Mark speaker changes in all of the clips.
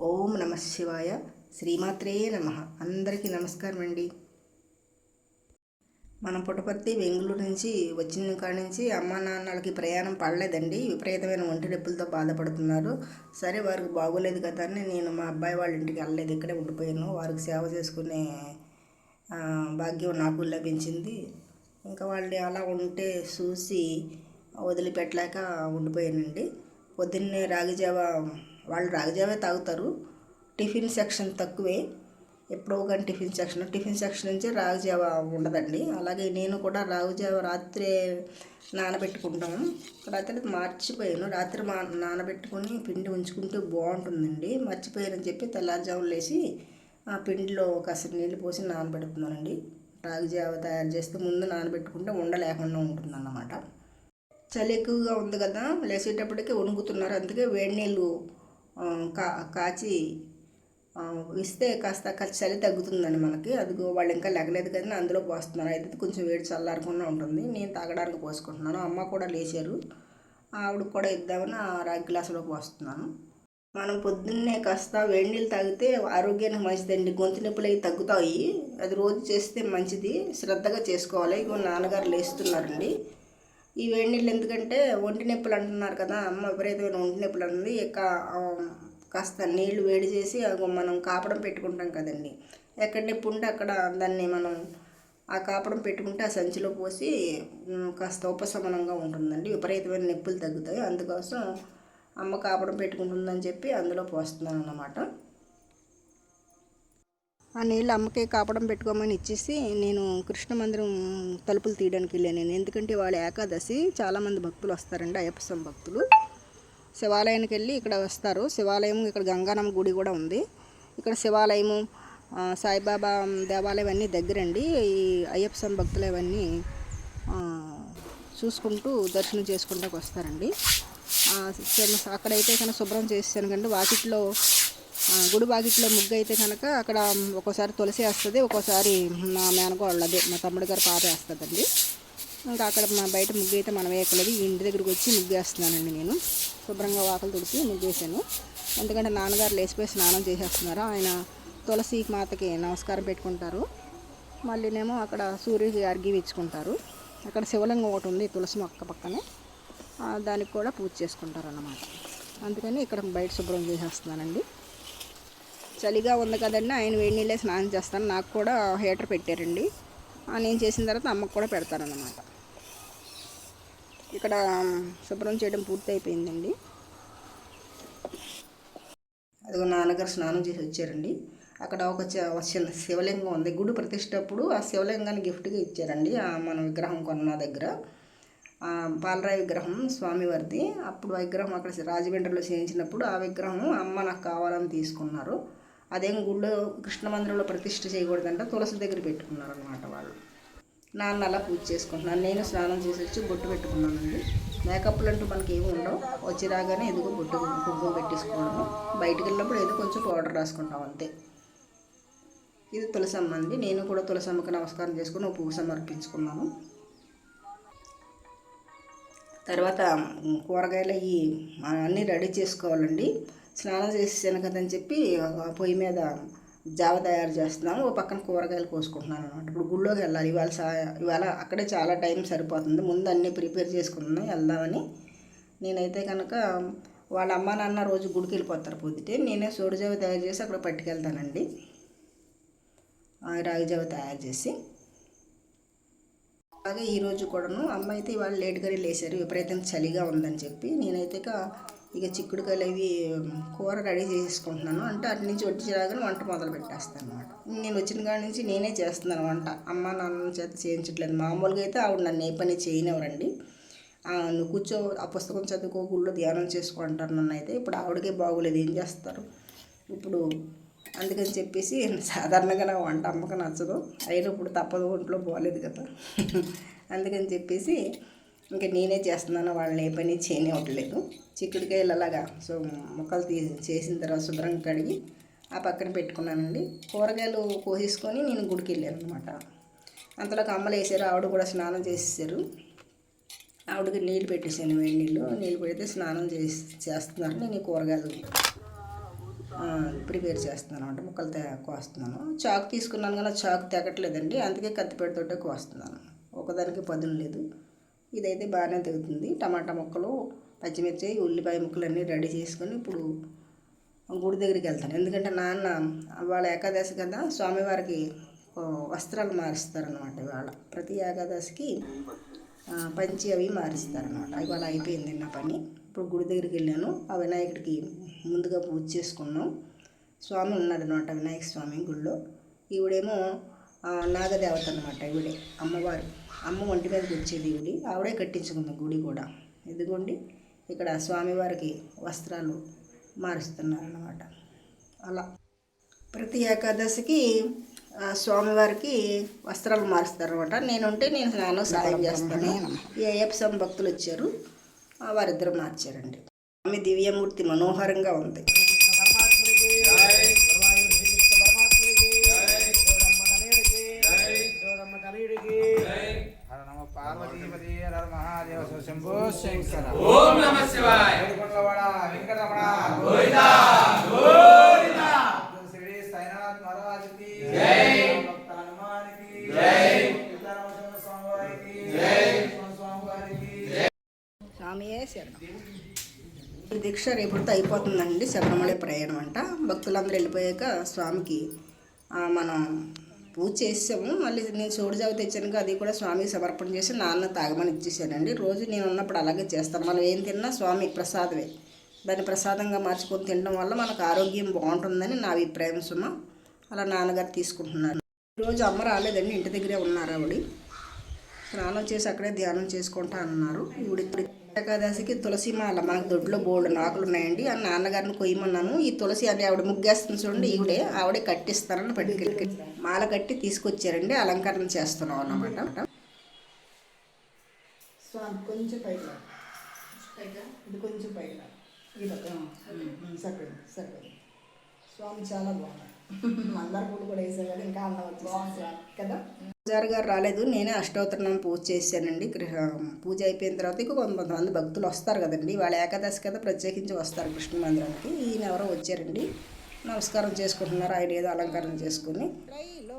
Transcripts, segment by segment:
Speaker 1: ఓం నమ శివాయ. శ్రీమాత్రే నమ. అందరికీ నమస్కారం అండి. మనం పుట్టపర్తి బెంగళూరు నుంచి వచ్చిన కాడి నుంచి అమ్మ నాన్నలకి ప్రయాణం పడలేదండి. విపరీతమైన ఒంటి నొప్పులతో బాధపడుతున్నారు. సరే వారికి బాగోలేదు కదా అని నేను మా అబ్బాయి వాళ్ళ ఇంటికి వెళ్ళలేదు. ఇక్కడే ఉండిపోయాను. వారికి సేవ చేసుకునే భాగ్యం నాకు లభించింది. ఇంకా వాళ్ళు అలా ఉంటే చూసి వదిలిపెట్టలేక ఉండిపోయానండి. పొద్దున్నే రాగిజావ వాళ్ళు రాగజావే తాగుతారు. టిఫిన్ సెక్షన్ తక్కువే. ఎప్పుడో కానీ టిఫిన్ సెక్షన్. టిఫిన్ సెక్షన్ నుంచి రాగిజావ ఉండదండి. అలాగే నేను కూడా రాగిజావ రాత్రి నానబెట్టుకుంటాము రాత్రి మర్చిపోయాను. రాత్రి మా నానబెట్టుకొని పిండి ఉంచుకుంటే బాగుంటుందండి. మర్చిపోయానని చెప్పి తెల్లారుజాములు లేచి ఆ పిండిలో కాస్త నీళ్ళు పోసి నానబెడుతున్నానండి. రాగజావ తయారు చేస్తే ముందు నానబెట్టుకుంటే ఉండ లేకుండా ఉంటుందన్నమాట. చలి ఎక్కువగా ఉంది కదా. లేచేటప్పటికి వణుకుతున్నారు. అందుకే వేడి నీళ్ళు కా కాచి ఇస్తే కాస్త చలి తగ్గుతుందండి మనకి. అదిగో వాళ్ళు ఇంకా లెగలేదు కదా అందులో పోస్తున్నారు. అయితే కొంచెం వేడి చల్లారకుండా ఉంటుంది. నేను తాగడానికి పోసుకుంటున్నాను. అమ్మ కూడా లేచారు. ఆవిడకి కూడా ఇద్దామని రాగి గ్లాసులో పోస్తున్నాను. మనం పొద్దున్నే కాస్త వేడి నీళ్ళు తాగితే ఆరోగ్యానికి మంచిదండి. గొంతు నొప్పులు అవి తగ్గుతాయి. అది రోజు చేస్తే మంచిది. శ్రద్ధగా చేసుకోవాలి. ఇగో నాన్నగారు లేస్తున్నారండి. ఈ వేడి నీళ్ళు ఎందుకంటే ఒంటి నొప్పులు అంటున్నారు కదా అమ్మ విపరీతమైన ఒంటి నొప్పులు అంటుంది ఇక కాస్త నీళ్ళు వేడి చేసి మనం కాపడం పెట్టుకుంటాం కదండి. ఎక్కడ నొప్పి ఉంటే అక్కడ దాన్ని మనం ఆ కాపడం పెట్టుకుంటే ఆ సంచిలో పోసి కాస్త ఉపశమనంగా ఉంటుందండి. విపరీతమైన నొప్పులు తగ్గుతాయి. అందుకోసం అమ్మ కాపడం పెట్టుకుంటుందని చెప్పి అందులో పోస్తున్నాను అన్నమాట ఆ నీళ్ళు అమ్మకే కాపడం పెట్టుకోమని ఇచ్చేసి నేను కృష్ణ మందిరం తలుపులు తీయడానికి వెళ్ళాను నేను. ఎందుకంటే వాళ్ళ ఏకాదశి చాలామంది భక్తులు వస్తారండి అయ్యప్పస్వామి భక్తులు. శివాలయానికి వెళ్ళి ఇక్కడ వస్తారు. శివాలయం ఇక్కడ గంగానమ్మ గుడి కూడా ఉంది. ఇక్కడ శివాలయము సాయిబాబా దేవాలయం అన్నీ దగ్గరండి. ఈ అయ్యప్పస్వామి భక్తులు అవన్నీ చూసుకుంటూ దర్శనం చేసుకుంటూ వస్తారండి. అక్కడైతే కనుక శుభ్రం చేసాను కంటే వాకిట్లో గుడి బాగిట్లో ముగ్గు అయితే కనుక అక్కడ ఒక్కోసారి తులసి వేస్తుంది ఒక్కోసారి మా మేనగోళ్ళు అదే మా తమ్ముడు గారు పాప వేస్తుందండి. ఇంకా అక్కడ మా బయట ముగ్గు అయితే మనం వేయకలేదు ఈ ఇంటి దగ్గరికి వచ్చి ముగ్గు వేస్తున్నానండి నేను. శుభ్రంగా వాకలు తుడిచి ముగ్గు వేసాను ఎందుకంటే నాన్నగారు లేచిపోయి స్నానం చేసేస్తున్నారు. ఆయన తులసి మాతకి నమస్కారం పెట్టుకుంటారు. మళ్ళీనేమో అక్కడ సూర్యుడికి అర్ఘ్యం ఇచ్చుకుంటారు అక్కడ శివలింగం ఒకటి ఉంది తులసి మొక్క పక్కనే. దానికి కూడా పూజ చేసుకుంటారు అన్నమాట అందుకని ఇక్కడ బయట శుభ్రం చేసేస్తున్నానండి. చలిగా ఉంది కదండి ఆయన వేడి నీళ్ళే స్నానం చేస్తాను. నాకు కూడా హీటర్ పెట్టారండి. నేను చేసిన తర్వాత అమ్మకు కూడా పెడతానన్నమాట ఇక్కడ శుభ్రం చేయడం పూర్తి అయిపోయిందండి. అదిగో నాన్నగారు స్నానం చేసి వచ్చారండి. అక్కడ ఒక చ- చిన్న శివలింగం ఉంది. గుడి ప్రతిష్టప్పుడు ఆ శివలింగాన్ని గిఫ్ట్గా ఇచ్చారండి. మన విగ్రహం కొన్న దగ్గర. ఆ పాలరాయి విగ్రహం స్వామివారిది. అప్పుడు విగ్రహం అక్కడ రాజమండ్రిలో చేయించినప్పుడు ఆ విగ్రహం అమ్మ నాకు కావాలని తీసుకున్నారు. అదేం గుళ్ళో కృష్ణ మందిరంలో ప్రతిష్ఠ చేయకూడదంట తులసి దగ్గర పెట్టుకున్నారు అనమాట వాళ్ళు. నాన్న అలా పూజ చేసుకుంటున్నాను నేను స్నానం చేసి వచ్చి బొట్టు పెట్టుకున్నానండి. మేకప్లు అంటూ మనకి ఏమి ఉండవు. వచ్చి రాగానే ఎదుగు బొట్టు కుంకుమ పెట్టేసుకోవడము. బయటికి వెళ్ళినప్పుడు ఏదో కొంచెం పౌడర్ రాసుకుంటాం అంతే. ఇది తులసమ్మ అండి. నేను కూడా తులసమ్మకి నమస్కారం చేసుకుని ఒక పువ్వు సమర్పించుకున్నాను. తర్వాత కూరగాయలు అవి అన్నీ రెడీ చేసుకోవాలండి. స్నానం చేసేసాను కదని చెప్పి పొయ్యి మీద జావ తయారు చేస్తున్నాను. ఓ పక్కన కూరగాయలు కోసుకుంటున్నాను అనమాట ఇప్పుడు గుళ్ళోకి వెళ్ళాలి. ఇవాళ సా ఇవాళ అక్కడే చాలా టైం సరిపోతుంది. ముందు అన్నీ ప్రిపేర్ చేసుకున్నాను. వెళ్దామని నేనైతే కనుక వాళ్ళ అమ్మ నాన్న రోజు గుడికి వెళ్ళిపోతారు పొద్దుటే. నేనే సోడిజావ తయారు చేసి అక్కడ పట్టుకెళ్తానండి. రాగి జావ తయారు చేసి. అలాగే ఈరోజు కూడాను అమ్మ అయితే ఇవాళ లేట్గానే లేచారు. విపరీతంగా చలిగా ఉందని చెప్పి నేనైతే ఇక చిక్కుడుకాయలు అవి కూర రెడీ చేసుకుంటున్నాను అంటే అటు నుంచి వచ్చి రాగానే వంట మొదలు పెట్టేస్తాను అనమాట నేను వచ్చిన కాడి నుంచి నేనే చేస్తున్నాను వంట. అమ్మ నాన్న చేత చేయించట్లేదు. మామూలుగా అయితే ఆవిడ నన్ను ఏ పని చేయనివ్వరండి. ఆ, నువ్వు కూర్చో ఆ పుస్తకం చదువుకో గుళ్ళో ధ్యానం చేసుకో అంటారు నన్ను అయితే. ఇప్పుడు ఆవిడకే బాగోలేదు ఏం చేస్తారు? ఇప్పుడు అందుకని చెప్పేసి సాధారణంగా నా వంట అమ్మకు నచ్చదు. అయినా ఇప్పుడు తప్పదు ఒంట్లో బాగోలేదు కదా. అందుకని చెప్పేసి ఇంకా నేనే చేస్తున్నాను వాళ్ళని ఏ పని చేయనివ్వట్లేదు. చిక్కుడుకాయలు అలాగా సో ముక్కలు తీసి చేసిన తర్వాత శుభ్రంగా కడిగి ఆ పక్కన పెట్టుకున్నానండి. కూరగాయలు కోసేసుకొని నేను గుడికి వెళ్ళాను అనమాట అంతలోకి అమ్మలు వేసారు ఆవిడ కూడా స్నానం చేసేసారు. ఆవిడకి నీళ్ళు పెట్టేసాను వేడి నీళ్ళు. నీళ్ళు పెడితే స్నానం చేసి చేస్తున్నారు. నేను కూరగాయలు ప్రిపేర్ చేస్తున్నాను అనమాట ముక్కలు తే కోస్తున్నాను. చాకు తీసుకున్నాను కానీ చాకు తెగట్లేదండి. అందుకే కత్తిపేటతోటే కోస్తున్నాను. ఒకదానికి పదును లేదు. ఇదైతే బాగానే తెగుతుంది టమాటా ముక్కలు పచ్చిమిర్చి ఉల్లిపాయ ముక్కలు అన్నీ రెడీ చేసుకొని ఇప్పుడు గుడి దగ్గరికి వెళ్తాను. ఎందుకంటే నాన్న వాళ్ళ ఏకాదశి కదా స్వామివారికి వస్త్రాలు మారుస్తారనమాట ఇవాళ. ప్రతి ఏకాదశికి పంచి అవి మారుస్తారనమాట ఇవాళ అయిపోయింది నా పని. ఇప్పుడు గుడి దగ్గరికి వెళ్ళాను. ఆ వినాయకుడికి ముందుగా పూజ చేసుకున్నాం. స్వామి ఉన్నాడనమాట వినాయక స్వామి గుళ్ళో. ఈవిడేమో నాగదేవత అనమాట ఈవిడే అమ్మవారు. అమ్మ ఒంటి మీదకి వచ్చేది ఈవిడి. ఆవిడే కట్టించుకుంది గుడి కూడా. ఇదిగోండి ఇక్కడ స్వామివారికి వస్త్రాలు మారుస్తున్నారన్నమాట. అలా. ప్రతి ఏకాదశికి స్వామివారికి వస్త్రాలు మారుస్తారనమాట నేనుంటే నేను స్నానం సాయం చేస్తాను. ఈ అయ్యప్ప స్వామి భక్తులు వచ్చారు. వారిద్దరు మార్చారండి. స్వామి దివ్యమూర్తి మనోహరంగా ఉంది.
Speaker 2: ఓం నమ శివాయ.
Speaker 3: ఏడుకొండలవాడ వెంకటరమణ. గోవిందా గోవిందా. శ్రీ సాయినాథ్ మహారాజుకి జై. భక్త హనుమానికి జై. సీతారామచంద్ర స్వామి వారికి జై. స్వామి వారికి
Speaker 1: స్వామియే శరణం. ఈ దీక్ష రేపటితో అయిపోతుందండి శబరిమల ప్రయాణం అంట. భక్తులందరూ వెళ్ళిపోయాక స్వామికి మనం పూజ చేసాము. మళ్ళీ నేను సోడిజావు తెచ్చాను అది కూడా స్వామికి సమర్పణ చేసి నాన్న తాగమని ఇచ్చేసానండి రోజు నేను ఉన్నప్పుడు అలాగే చేస్తాను. మనం ఏం తిన్నా స్వామి ప్రసాదమే. దాన్ని ప్రసాదంగా మార్చుకొని తినడం వల్ల మనకు ఆరోగ్యం బాగుంటుందని నా అభిప్రాయం సుమ. అలా నాన్నగారు తీసుకుంటున్నారు. ఈరోజు అమ్మ రాలేదండి ఇంటి దగ్గరే ఉన్నారు ఆవిడ. స్నానం చేసి అక్కడే ధ్యానం చేసుకుంటా అన్నారు. ఈవిడ ఇప్పుడు ఏకాదశికి తులసి మాల మాకు దొడ్లో బోల్డ్ నాకులు ఉన్నాయండి ఆ నాన్నగారిని కొయ్యమన్నాను. ఈ తులసి అని ఆవిడ ముగ్గేస్తుంది చూడండి ఈవిడే ఆవిడే కట్టిస్తానని పట్టుకెళ్ళి మాల కట్టి తీసుకొచ్చారండి అలంకరణ చేస్తున్నాం అన్నమాట. స్వామి కొంచెం పైగా ఇది కొంచెం పైగా సరిపోయింది సరిపోయింది. స్వామి చాలా బాగున్నాడు అందరు పూలు కూడా కదా ఇంకా అందం కదా? పూజారి గారు రాలేదు నేనే అష్టోత్తరం పూజ చేశానండి. గృహ పూజ అయిపోయిన తర్వాత ఇక కొంతమంది భక్తులు వస్తారు కదండి. వాళ్ళ ఏకాదశి కదా ప్రత్యేకించి వస్తారు కృష్ణ మందిరానికి. ఈయన ఎవరో వచ్చారండి. నమస్కారం చేసుకుంటున్నారు. ఆయన ఏదో అలంకరణ చేసుకుని.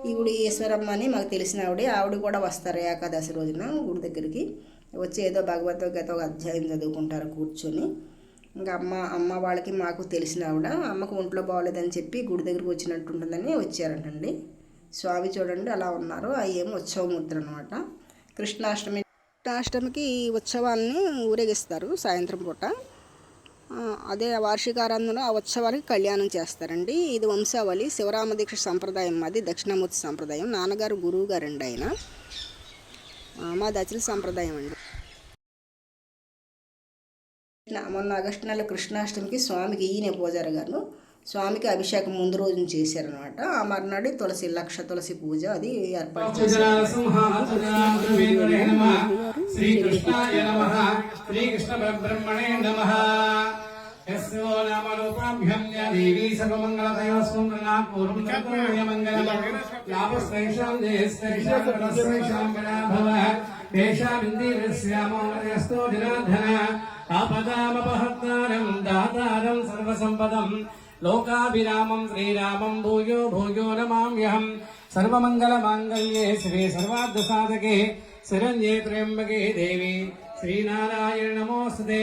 Speaker 1: ఈవిడ ఈశ్వరమ్మ అని మాకు తెలిసిన ఆవిడ. ఆవిడ కూడా వస్తారు ఏకాదశి రోజున గుడి దగ్గరికి. వచ్చి ఏదో భగవద్గీత ఒక అధ్యాయం చదువుకుంటారు కూర్చొని. ఇంకా అమ్మ అమ్మ వాళ్ళకి మాకు తెలిసిన ఆవిడ అమ్మకు ఒంట్లో బాగోలేదని చెప్పి గుడి దగ్గరికి వచ్చినట్టు ఉంటుందని వచ్చారంటండి. స్వామి చూడండి అలా ఉన్నారు. అవి ఏమో ఉత్సవమూర్తులు అనమాట కృష్ణాష్టమి కృష్ణాష్టమికి ఈ ఉత్సవాన్ని ఊరేగిస్తారు సాయంత్రం పూట. అదే అదే వార్షికారంధంలో ఆ ఉత్సవానికి కళ్యాణం చేస్తారండి. ఇది వంశావళి శివరామ దీక్ష సంప్రదాయం మాది దక్షిణామూర్తి సంప్రదాయం. నాన్నగారు గురువు గారండి ఆయన. మా మాది అచల సంప్రదాయం అండి. మొన్న ఆగస్టు నెల కృష్ణాష్టమికి స్వామికి ఈయన పూజారి గారు. స్వామికి అభిషేకం ముందు రోజున చేశారనమాట ఆ మర్నాడు తులసి లక్ష తులసి పూజ అది ఏర్పాటు చేశారు
Speaker 2: శ్రీకృష్ణాయ ఆపదామపహర్తారం దాతారం సర్వసంపదం. లోకాభిరామం శ్రీరామం భూయో భూయో నమామ్యహం. సర్వమంగళమాంగళ్యే శ్రీ సర్వార్థసాధకే శిరంజే త్ర్యంబకే దేవి. శ్రీనారాయణ నమోస్తే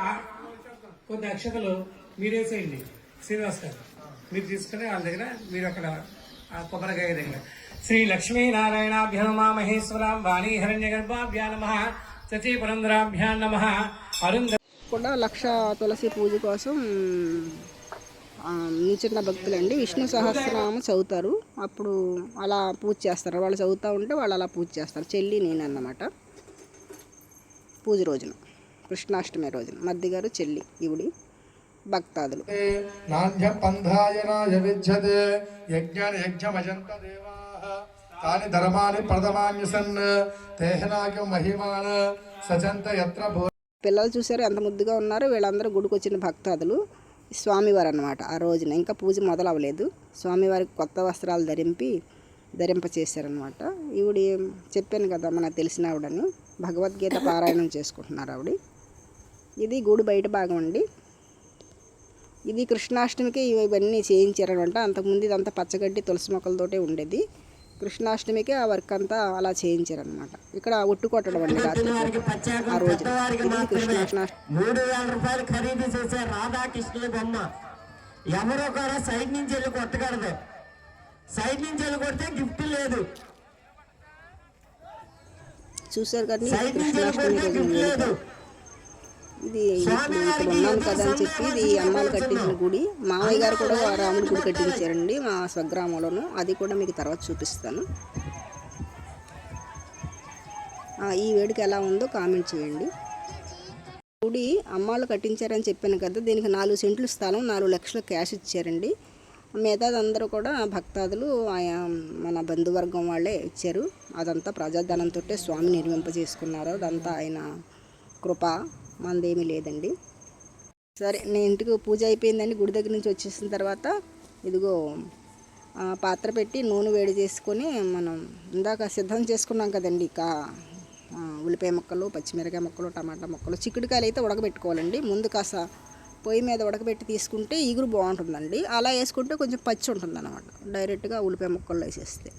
Speaker 2: ఆ, కొద్ది అక్షతలు మీరేసేయండి శ్రీనివాస్ గారు మీరు తీసుకుని వాళ్ళ దగ్గర మీరు అక్కడ కొబ్బరికాయ దగ్గర. శ్రీ లక్ష్మీనారాయణాభ్య నమ మహేశ్వరాం వాణీ హిరణ్య గర్భాభ్యా నమ. నమ. అరుంధ
Speaker 1: కూడా లక్ష తులసి పూజ కోసం ఆ, నిల్చున్న భక్తులండి. విష్ణు సహస్రనామం చదువుతారు. అప్పుడు అలా పూజ చేస్తారు. వాళ్ళు చదువుతూ ఉంటే వాళ్ళు అలా పూజ చేస్తారు. చెల్లి నేను అన్నమాట. పూజ రోజున కృష్ణాష్టమి రోజున. మద్ది గారు చెల్లి ఈవిడి భక్తాదులు.
Speaker 4: విద్యతే యజ్ఞాని యజ్ఞమజంత దేవాః. తాని ధర్మాని ప్రథమాన్యసన్ తేహనాకి మహిమాన. సజంత యత్ర
Speaker 1: పిల్లలు చూసారు ఎంత ముద్దుగా ఉన్నారు. వీళ్ళందరూ గుడికి వచ్చిన భక్తాదులు. స్వామివారు అనమాట ఆ రోజున. ఇంకా పూజ మొదలవ్వలేదు. స్వామివారికి కొత్త వస్త్రాలు ధరింపి ధరింప చేశారనమాట ఈవిడ చెప్పాను కదా మనకు తెలిసిన ఆవిడని. భగవద్గీత పారాయణం చేసుకుంటున్నారు ఆవిడ. ఇది గుడి బయట భాగం అండి. ఇది కృష్ణాష్టమికి ఇవన్నీ చేయించారనమాట అంతకుముందు ఇదంతా పచ్చగడ్డి తులసి మొక్కలతోటే ఉండేది. కృష్ణాష్టమికి ఆ వర్క్ అంతా అలా చేయించారనమాట ఇక్కడ ఒట్టు కొట్టడం అండి ఆ రోజు. ఇది కృష్ణాష్టమి.
Speaker 5: మూడు వేల రూపాయలు ఖరీదు చేసే రాధాకృష్ణుల బొమ్మ. ఎవరో కూడా సైడ్ నుంచి వెళ్ళి కొట్టకూడదు సైడ్ నుంచి వెళ్ళి కొడితే గిఫ్ట్ లేదు.
Speaker 1: చూశారు కదా
Speaker 5: నుంచి వెళ్ళి
Speaker 1: కృష్ణాష్టమి
Speaker 5: కొడితే
Speaker 1: రోజు
Speaker 5: గిఫ్ట్
Speaker 1: వేడుక.
Speaker 5: లేదు
Speaker 1: ఇది ఇప్పుడు ఇక్కడ ఉన్నాను కదా అని చెప్పి ఇది అమ్మాయిలు కట్టించిన గుడి. మామయ్య గారు కూడా రాముడి గుడి కట్టించారండి మా స్వగ్రామంలోను. అది కూడా మీకు తర్వాత చూపిస్తాను. ఈ వేడుక ఎలా ఉందో కామెంట్ చేయండి. గుడి అమ్మాళ్ళు కట్టించారని చెప్పాను కదా దీనికి నాలుగు సెంట్లు స్థలం నాలుగు లక్షల క్యాష్ ఇచ్చారండి. మిగతాది అందరూ కూడా భక్తాదులు ఆయా మన బంధువర్గం వాళ్ళే ఇచ్చారు. అదంతా ప్రజాధనంతో స్వామి నిర్మింప చేసుకున్నారు అదంతా ఆయన కృప. మనదేమీ లేదండి. సరే నేను ఇంటికి పూజ అయిపోయిందండి. గుడి దగ్గర నుంచి వచ్చేసిన తర్వాత ఇదిగో పాత్ర పెట్టి నూనె వేడి చేసుకొని మనం ఇందాక సిద్ధం చేసుకున్నాం కదండి. కా ఉల్లిపాయ ముక్కలు పచ్చిమిరకాయ ముక్కలు టమాటా ముక్కలు చిక్కుడుకాయలు అయితే ఉడకబెట్టుకోవాలండి. ముందు కాస్త పొయ్యి మీద ఉడకబెట్టి తీసుకుంటే ఈగురు బాగుంటుందండి. అలా వేసుకుంటే కొంచెం పచ్చి ఉంటుంది అనమాట డైరెక్ట్గా ఉల్లిపాయ ముక్కల్లో వేసేస్తే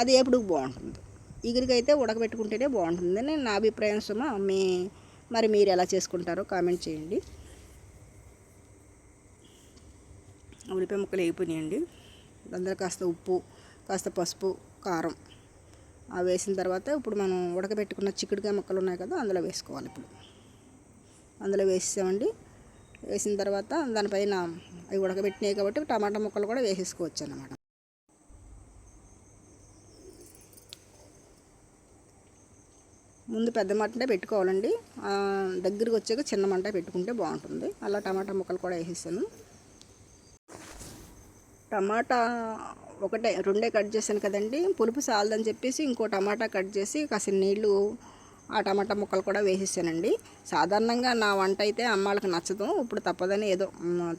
Speaker 1: అది ఎప్పుడు బాగుంటుంది. ఈగురికైతే ఉడకబెట్టుకుంటేనే బాగుంటుందని నా అభిప్రాయం. సుమా మీ మరి మీరు ఎలా చేసుకుంటారో కామెంట్ చేయండి. ఉల్లిపాయ ముక్కలు వేగిపోయినాయండి. అందులో కాస్త ఉప్పు కాస్త పసుపు కారం. అవి వేసిన తర్వాత ఇప్పుడు మనం ఉడకబెట్టుకున్న చిక్కుడుకాయ ముక్కలు ఉన్నాయి కదా అందులో వేసుకోవాలి ఇప్పుడు. అందులో వేసేసామండి. వేసిన తర్వాత దానిపైన అవి ఉడకబెట్టినాయి కాబట్టి టమాటా ముక్కలు కూడా వేసేసుకోవచ్చు అన్నమాట ముందు పెద్ద మంటే పెట్టుకోవాలండి. దగ్గరికి వచ్చాక చిన్న మంట పెట్టుకుంటే బాగుంటుంది. అలా టమాటా ముక్కలు కూడా వేసేసాను. టమాటా ఒకటే రెండే కట్ చేశాను కదండి. పులుపు చాలదని చెప్పేసి ఇంకో టమాటా కట్ చేసి కాసిన నీళ్ళు ఆ టమాటా ముక్కలు కూడా వేసేసానండి. సాధారణంగా నా వంట అయితే అమ్మాళ్ళకి నచ్చదు. ఇప్పుడు తప్పదని ఏదో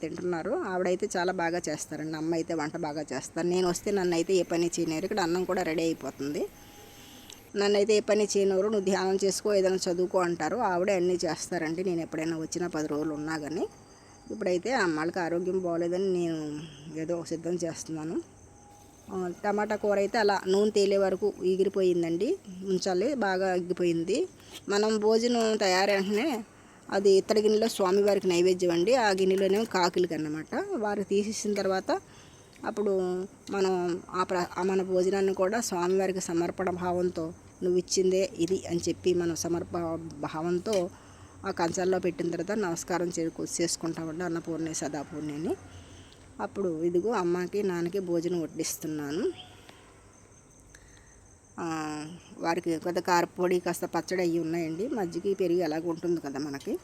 Speaker 1: తింటున్నారు. ఆవిడైతే చాలా బాగా చేస్తారండి. అమ్మ అయితే వంట బాగా చేస్తారు. నేను వస్తే నన్ను అయితే ఏ పని చేయలేరు. ఇక్కడ అన్నం కూడా రెడీ అయిపోతుంది. నన్ను అయితే ఏ పని చేయనవరు నువ్వు ధ్యానం చేసుకో ఏదైనా చదువుకో అంటారు. ఆవిడే అన్నీ చేస్తారండి. నేను ఎప్పుడైనా వచ్చినా పది రోజులు ఉన్నా కానీ ఇప్పుడైతే అమ్మాళ్ళకి ఆరోగ్యం బాగోలేదని నేను ఏదో సిద్ధం చేస్తున్నాను. టమాటా కూర అయితే అలా నూనె తేలే వరకు ఎగిరిపోయిందండి. ఉంచాలి బాగా ఎగిపోయింది మనం భోజనం తయారు వెంటనే అది ఇత్తడి గిన్నెలో స్వామివారికి నైవేద్యం అండి. ఆ గిన్నెలోనే కాకులకి అన్నమాట. వారు తీసేసిన తర్వాత అప్పుడు మనం ఆ ప్ర ఆ మన భోజనాన్ని కూడా స్వామివారికి సమర్పణ భావంతో నువ్వు ఇచ్చిందే ఇది అని చెప్పి మనం సమర్ప భావంతో ఆ కంచాల్లో పెట్టిన తర్వాత నమస్కారం చేరుకు చేసుకుంటామండి అన్నపూర్ణి సదాపూర్ణి అప్పుడు ఇదిగో అమ్మకి నాన్నకి భోజనం వడ్డిస్తున్నాను. వారికి కొంత కారపొడి కాస్త పచ్చడి అవి ఉన్నాయండి. మజ్జిగ పెరిగి అలాగ ఉంటుంది కదా మనకి.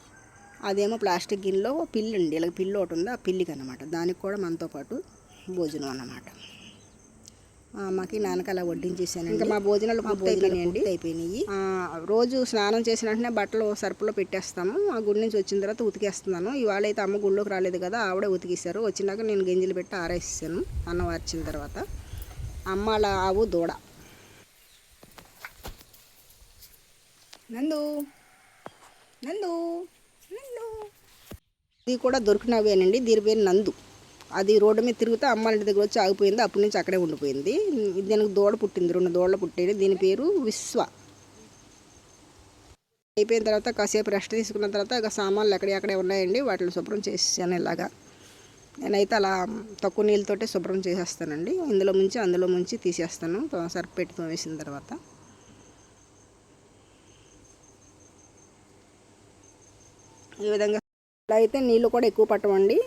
Speaker 1: అదేమో ప్లాస్టిక్ గిన్నెలో పిల్లి అండి ఇలా పిల్లి ఒకటి ఉంది ఆ పిల్లికి అనమాట దానికి కూడా మనతో పాటు భోజనం అన్నమాట. అమ్మకి నాన్నకి అలా వడ్డించేసాను ఇంకా మా భోజనాలు పూర్తి అయిపోయినాయండి అయిపోయినాయి ఆ, రోజు స్నానం చేసిన వెంటనే బట్టలు సరుపులో పెట్టేస్తాము. ఆ గుడి నుంచి వచ్చిన తర్వాత ఉతికేస్తున్నాను. ఇవాళ అయితే అమ్మ గుళ్ళోకి రాలేదు కదా ఆవిడే ఉతికేశారు. వచ్చినాక నేను గింజలు పెట్టి ఆరేసాను అన్నం వార్చిన తర్వాత. అమ్మ అలా ఆవు దూడ. నందు నందు నందు. ఇది కూడా దొరికినవేనండి దీని పేరు నందు. అది రోడ్డు మీద తిరుగుతూ అమ్మ ఇంటి దగ్గర వచ్చి ఆగిపోయింది. అప్పటి నుంచి అక్కడే ఉండిపోయింది. దీనికి దూడ పుట్టింది. రెండు దూడలు పుట్టింది. దీని పేరు విశ్వ. అయిపోయిన తర్వాత కాసేపు రెస్ట్ తీసుకున్న తర్వాత ఇక సామాన్లు ఎక్కడెక్కడే ఉన్నాయండి. వాటిని శుభ్రం చేసేసాను ఇలాగా. నేనైతే అలా తక్కువ నీళ్ళతోటే శుభ్రం చేసేస్తానండి. ఇందులో ముంచి అందులో ముంచి తీసేస్తాను. సర్ఫ్ పెట్టి వేసిన తర్వాత. ఈ విధంగా అయితే నీళ్ళు కూడా ఎక్కువ పట్టవండి.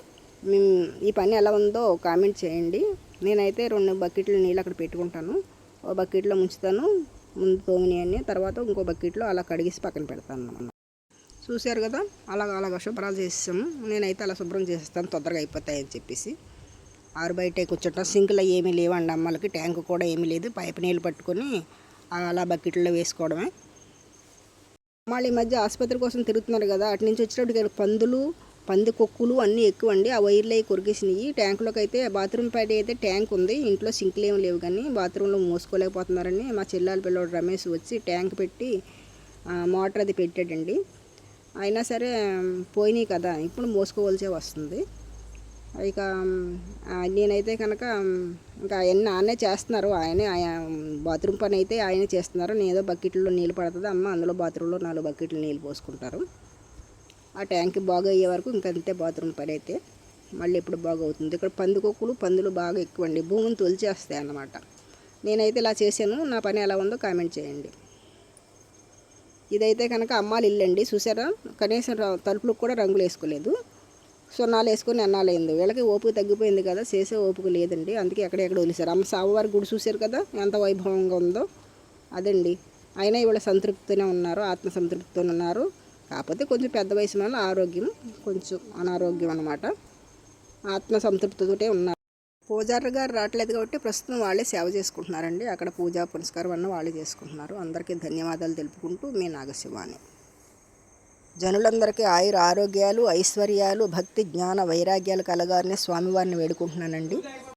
Speaker 1: ఈ పని ఎలా ఉందో కామెంట్ చేయండి. నేనైతే రెండు బకెట్లు నీళ్ళు అక్కడ పెట్టుకుంటాను. ఓ బకెట్లో ముంచుతాను. ముందు తోమినవన్నీ తర్వాత ఇంకో బకెట్లో అలా కడిగేసి పక్కన పెడతాను అన్నమాట. చూశారు కదా? అలాగ అలాగ శుభ్రాలు చేసాము నేనైతే అలా శుభ్రం చేసేస్తాను. తొందరగా అయిపోతాయని చెప్పేసి. ఆరు బయటే కూర్చుంటాం. సింకులో ఏమీ లేవండి అమ్మలకి. ట్యాంక్ కూడా ఏమీ లేదు. పైపు నీళ్ళు పట్టుకొని అలా బకెట్లో వేసుకోవడమే. మళ్ళీ ఈ మధ్య ఆసుపత్రి కోసం తిరుగుతున్నారు కదా? అటు నుంచి వచ్చేటప్పుడు పందులు పంది కొక్కులు అన్నీ ఎక్కువ అండి ఆ వైర్లు అవి కొరికేసినాయి ట్యాంకులోకి అయితే బాత్రూమ్ పైన అయితే ట్యాంక్ ఉంది. ఇంట్లో సింక్లు ఏమి లేవు కానీ బాత్రూంలో మోసుకోలేకపోతున్నారని మా చెల్లాల పిల్లడు రమేష్ వచ్చి ట్యాంక్ పెట్టి మోటార్ అది పెట్టాడండి. అయినా సరే పోయినాయి కదా. ఇప్పుడు మోసుకోవాల్సే వస్తుంది. ఇక నేనైతే కనుక ఇంకా అవన్నీ ఆయనే చేస్తున్నారు. ఆయనే ఆయన- బాత్రూమ్ పని అయితే ఆయనే చేస్తున్నారు. నేను ఏదో బకెట్లో నీళ్ళు పడుతుంది. అమ్మ అందులో బాత్రూంలో నాలుగు బకెట్లు నీళ్ళు పోసుకుంటారు. ఆ ట్యాంక్ బాగా అయ్యే వరకు ఇంకా అంతే బాత్రూమ్ పని అయితే. మళ్ళీ ఎప్పుడు బాగా అవుతుంది ఇక్కడ పందుకొక్కులు పందులు బాగా ఎక్కువ అండి భూమిని తొలిచేస్తాయి అన్నమాట. నేనైతే ఇలా చేశాను. నా పని ఎలా ఉందో కామెంట్ చేయండి. ఇదైతే కనుక అమ్మాలు ఇల్లండి. చూసారా? కనీసం తలుపులకు కూడా రంగులు వేసుకోలేదు. సున్నాలు వేసుకొని అన్నాలైంది వీళ్ళకి ఓపిక తగ్గిపోయింది కదా. చేసే ఓపిక లేదండి. అందుకే ఎక్కడెక్కడ వదిలేశారు. అమ్మ సావువారి గుడి చూశారు కదా? ఎంత వైభవంగా ఉందో. అదండి. అయినా ఇవాళ సంతృప్తితోనే ఉన్నారు. ఆత్మ సంతృప్తితో ఉన్నారు. కాకపోతే కొంచెం పెద్ద వయసు వల్ల ఆరోగ్యం కొంచెం అనారోగ్యం అనమాట ఆత్మ సంతృప్తితోటే ఉన్నారు. పూజారి గారు రావట్లేదు కాబట్టి ప్రస్తుతం వాళ్ళే సేవ చేసుకుంటున్నారండి. అక్కడ పూజా పురస్కారం అన్న వాళ్ళే చేసుకుంటున్నారు. అందరికీ ధన్యవాదాలు తెలుపుకుంటూ మీ నాగశివాని. జనులందరికీ ఆయుర ఆరోగ్యాలు ఐశ్వర్యాలు భక్తి జ్ఞాన వైరాగ్యాలు కలగాలని స్వామివారిని వేడుకుంటున్నానండి.